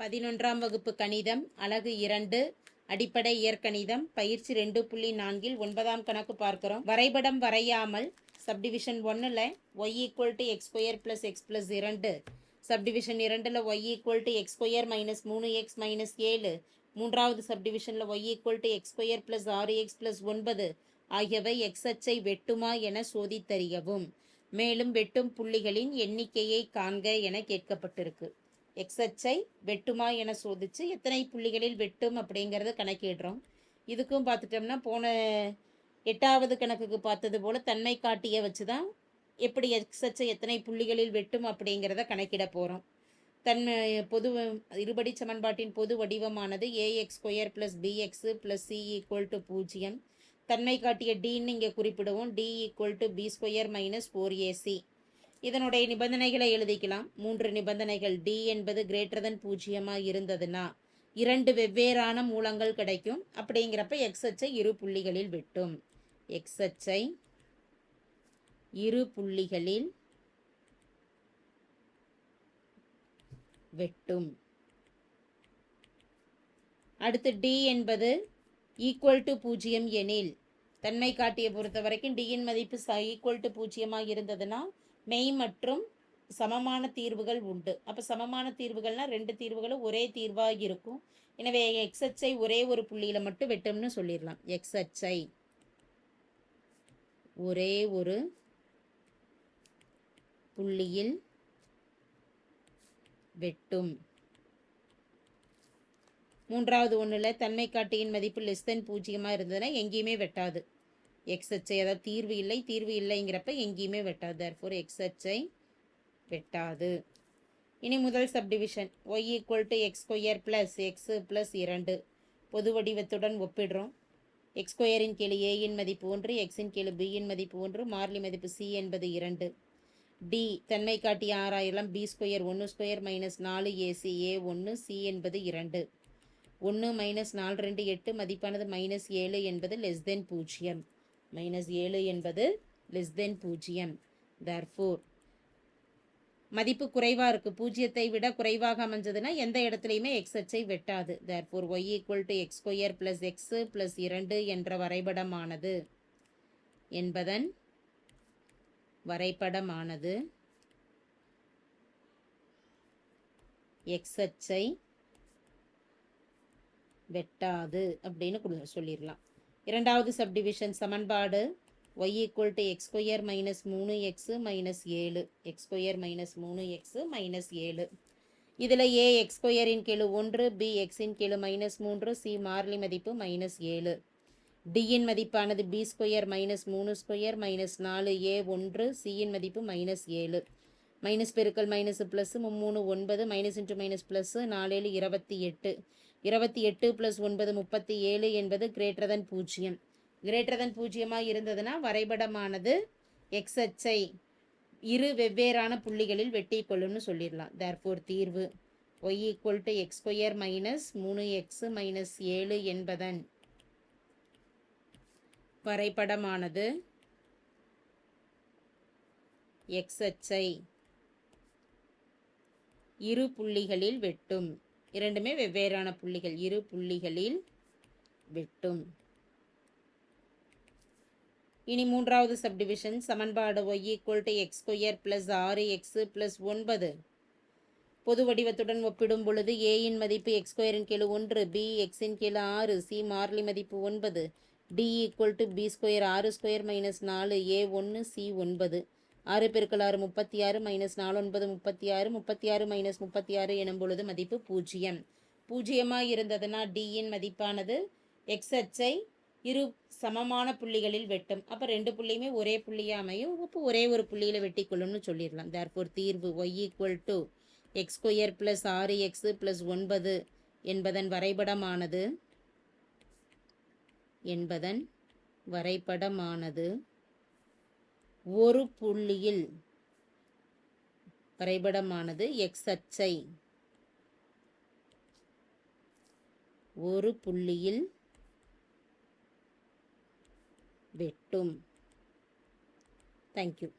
பதினொன்றாம் வகுப்பு கணிதம் அலகு இரண்டு அடிப்படை இயற்கணிதம் பயிற்சி ரெண்டு புள்ளி நான்கில் ஒன்பதாம் கணக்கு பார்க்கிறோம். வரைபடம் வரையாமல் சப்டிவிஷன் ஒன்றில் y equal to x square plus x plus இரண்டு சப்டிவிஷன் இரண்டில் y equal to x square minus மூணு எக்ஸ் மைனஸ் ஏழு மூன்றாவது சப்டிவிஷனில் y equal to x square plus ஆறு எக்ஸ் ப்ளஸ் ஒன்பது ஆகியவை எக்ஸ் அச்சை வெட்டுமா என சோதித்தறியவும். மேலும் வெட்டும் புள்ளிகளின் எண்ணிக்கையை காண்க என கேட்கப்பட்டிருக்கு. எக்ஸ் அச்சை வெட்டுமா என சோதிச்சு எத்தனை புள்ளிகளில் வெட்டும் அப்படிங்கிறத கணக்கிடுறோம். இதுக்கும் பார்த்துட்டோம்னா போன எட்டாவது கணக்குக்கு பார்த்தது போல் தன்மை காட்டிய வச்சு தான் எப்படி எக்ஸ் அச்சை எத்தனை புள்ளிகளில் வெட்டும் அப்படிங்கிறத கணக்கிட போகிறோம் தன்மை பொது இருபடி சமன்பாட்டின் பொது வடிவமானது a x square plus b x plus c equal to பூஜ்ஜியம். தன்மை காட்டிய டின்னு இங்கே குறிப்பிடுவோம். D equal to b square minus four a c இதனுடைய நிபந்தனைகளை எழுதிக்கலாம். மூன்று நிபந்தனைகள் டி என்பது கிரேட்டர் தன் பூஜ்ஜியமாக இருந்ததுன்னா இரண்டு வெவ்வேறான மூலங்கள் கிடைக்கும். அப்படிங்கிறப்ப எக்ஸ் அச்சை இரு புள்ளிகளில் வெட்டும். எக்ஸ் அச்சை இரு புள்ளிகளில் வெட்டும். அடுத்து டி என்பது ஈக்குவல் டு பூஜ்ஜியம் எனில் தன்மை காட்டிய பொறுத்த வரைக்கும் டியின் மதிப்பு ஈக்குவல் டு பூஜ்ஜியமாக இருந்ததுன்னா மெய் மற்றும் சமமான தீர்வுகள் உண்டு. அப்போ சமமான தீர்வுகள்னால் ரெண்டு தீர்வுகளும் ஒரே தீர்வாக இருக்கும். எனவே எக்ஸ் ஒரே ஒரு புள்ளியில் மட்டும் வெட்டும்னு சொல்லிடலாம். எக்ஸ்எச்ஐ ஒரே ஒரு புள்ளியில் வெட்டும். மூன்றாவது ஒன்றில் தன்மை காட்டியின் மதிப்பு லெஸ் தென் பூஜ்ஜியமாக இருந்ததுன்னா எங்கேயுமே வெட்டாது. எக்ஸ் அச்சை அதாவது தீர்வு இல்லை தீர்வு இல்லைங்கிறப்ப எங்கேயுமே வெட்டாது. தர்ஃபோர் எக்ஸ் அச்சை வெட்டாது. இனி முதல் subdivision y equal to x square plus x plus இரண்டு. பொது வடிவத்துடன் ஒப்பிடுறோம். எக்ஸ் ஸ்கொயரின் கீழ் ஏயின் மதிப்பு ஒன்று எக்ஸின் கீழ் பியின் மதிப்பு ஒன்று மார்லி மதிப்பு சி என்பது இரண்டு. டி தன்மை காட்டி ஆறாயிரம் பி ஸ்கொயர் ஒன்று ஸ்கொயர் மைனஸ் நாலு ஏசி ஏ ஒன்று சி என்பது இரண்டு. ஒன்று மைனஸ் நாலு ரெண்டு எட்டு மதிப்பானது மைனஸ் ஏழு என்பது லெஸ் தென் பூஜ்ஜியம். மைனஸ் ஏழு என்பது லெஸ் தென் பூஜ்ஜியம். தர்ஃபோர் மதிப்பு குறைவாக இருக்குது பூஜ்ஜியத்தை விட குறைவாக அமைஞ்சதுன்னா எந்த இடத்துலையுமே எக்ஸ் அச்சை வெட்டாது. Therefore y equal to x square plus x plus இரண்டு என்ற வரைபடமானது என்பதன் வரைபடமானது எக்ஸ் அச்சை வெட்டாது அப்படின்னு கொடு சொல்லிடலாம். இரண்டாவது சப்டிவிஷன் சமன்பாடு y equal to x square minus மூணு எக்ஸு மைனஸ் ஏழு. எக்ஸ் ஸ்கொயர் மைனஸ் மூணு எக்ஸு மைனஸ் ஏழு. இதில் ஏ எக்ஸ் ஸ்கொயரின் ஒன்று பி எக்ஸின் கீழு மைனஸ் மூன்று சி மாறிலி மதிப்பு மைனஸ் ஏழு. டியின் மதிப்பானது பி ஸ்கொயர் மைனஸ் மூணு ஸ்கொயர் மைனஸ் நாலு ஏ ஒன்று சியின் மதிப்பு மைனஸ் ஏழு. மைனஸ் பெருக்கல் மைனஸ் ப்ளஸ் மூணு ஒன்பது மைனஸ் இன்ட்டு மைனஸ் ப்ளஸ்ஸு நாலேழு இருபத்தி எட்டு. இருபத்தி எட்டு ப்ளஸ் ஒன்பது முப்பத்தி ஏழு என்பது கிரேட்டர் தன் பூஜ்ஜியம். கிரேட்டர் தன் பூஜ்ஜியமாக இருந்ததுன்னா வரைபடமானது எக்ஸ் அச்சை இரு வெவ்வேறான புள்ளிகளில் வெட்டி கொள்ளும்னு சொல்லிடலாம். தேர்ஃபோர் தீர்வு y equal to x square minus மூணு எக்ஸு மைனஸ் ஏழு என்பதன் வரைபடமானது எக்ஸ் அச்சை இரு புள்ளிகளில் வெட்டும். இரண்டுமே வெவ்வேறான புள்ளிகள். இரு புள்ளிகளில் வெட்டும். இனி மூன்றாவது சப்டிவிஷன் சமன்பாடு y equal to x square plus ஆறு எக்ஸ் ப்ளஸ் ஒன்பது. பொது வடிவத்துடன் ஒப்பிடும் பொழுது ஏயின் மதிப்பு எக்ஸ் ஸ்கொயரின் கீழ் ஒன்று பி எக்ஸின் கீழ் ஆறு சி மார்லி மதிப்பு ஒன்பது D equal to b square ஆறு ஸ்கொயர் மைனஸ் நாலு ஏ ஒன்று சி ஒன்பது. ஆறு பெருக்கல் ஆறு முப்பத்தி ஆறு மைனஸ் நாலு ஒன்பது முப்பத்தி ஆறு முப்பத்தி ஆறு மைனஸ் முப்பத்தி ஆறு எனும் பொழுது மதிப்பு பூஜ்ஜியம். பூஜ்ஜியமாக இருந்ததுன்னா டியின் மதிப்பானது எக்ஸ் அச்சை இரு சமமான புள்ளிகளில் வெட்டும். அப்போ ரெண்டு புள்ளியுமே ஒரே புள்ளியாக அமையும். இப்போ ஒரே ஒரு புள்ளியில் வெட்டிக்கொள்ளும்னு சொல்லிடலாம். தேர்ஃபோர் தீர்வு y equal to x square plus ஆறு எக்ஸு ப்ளஸ் ஒன்பது என்பதன் வரைபடமானது என்பதன் வரைபடமானது ஒரு புள்ளியில் வரைபடமானது எக்ஸ் அச்சை. ஒரு புள்ளியில் வெட்டும். தேங்க்யூ